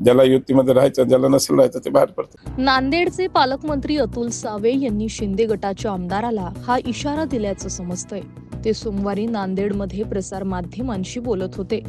ज्याला युतीमध्ये राहायचं ज्याला नसेल राहायचं ते बाहेर पडतं. नांदेडचे पालकमंत्री अतुल सावे यांनी शिंदे गटाच्या आमदाराला हा इशारा दिल्याचं समजतंय. ते सोमवारी नांदेडमध्ये प्रसार माध्यमांशी बोलत होते.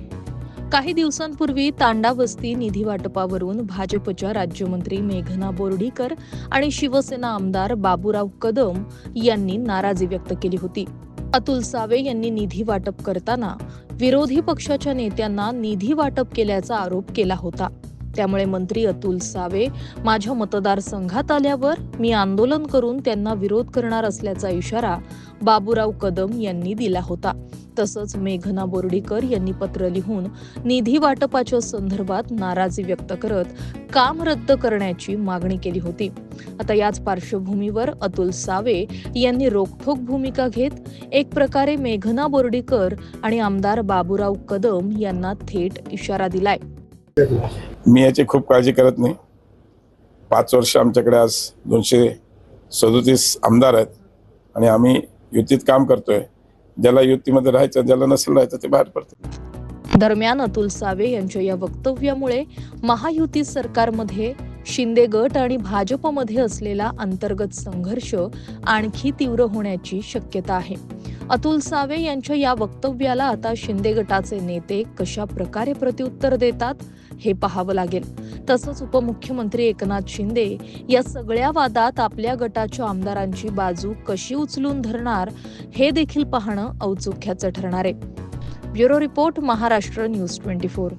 काही दिवसांपूर्वी तांडा वस्ती निधी वाटपावरून भाजपच्या राज्यमंत्री मेघना बोर्डीकर आणि शिवसेना आमदार बाबूराव कदम यांनी नाराजी व्यक्त केली होती. अतुल सावे यांनी निधी वाटप करताना विरोधी पक्षाच्या नेत्यांना निधी वाटप केल्याचा आरोप केला होता. त्यामुळे मंत्री अतुल सावे माझ्या मतदारसंघात आल्यावर मी आंदोलन करून त्यांना विरोध करणार असल्याचा इशारा बाबूराव कदम यांनी दिला होता. तसंच मेघना बोर्डीकर यांनी पत्र लिहून निधी वाटपाच्या संदर्भात नाराजी व्यक्त करत काम रद्द करण्याची मागणी केली होती. आता याच पार्श्वभूमीवर अतुल सावे यांनी रोखोक भूमिका घेत एक प्रकारे मेघना बोर्डीकर आणि आमदार बाबूराव कदम यांना थेट इशारा दिलाय. मी याची खूप काळजी करत नाही. पाच वर्ष आमच्याकडे आज दोनशे सदोतीस आमदार आहेत आणि आम्ही युतीत काम करतोय. ज्याला युतीमध्ये राहायचं ज्याला नसेल राहायचं ते बाहेर पडतं दरम्यान अतुल सावे यांच्या या वक्तव्यामुळे महायुती सरकारमध्ये शिंदे गट आणि भाजपमध्ये असलेला अंतर्गत संघर्ष आणखी तीव्र होण्याची शक्यता आहे. अतुल सावे यांच्या या वक्तव्याला आता शिंदे गटाचे नेते कशा प्रकारे प्रत्युत्तर देतात हे पाहावं लागेल. तसंच उपमुख्यमंत्री एकनाथ शिंदे या सगळ्या वादात आपल्या गटाच्या आमदारांची बाजू कशी उचलून धरणार हे देखील पाहणं औत्सुक्याचं ठरणार आहे. Bureau report Maharashtra news twenty four.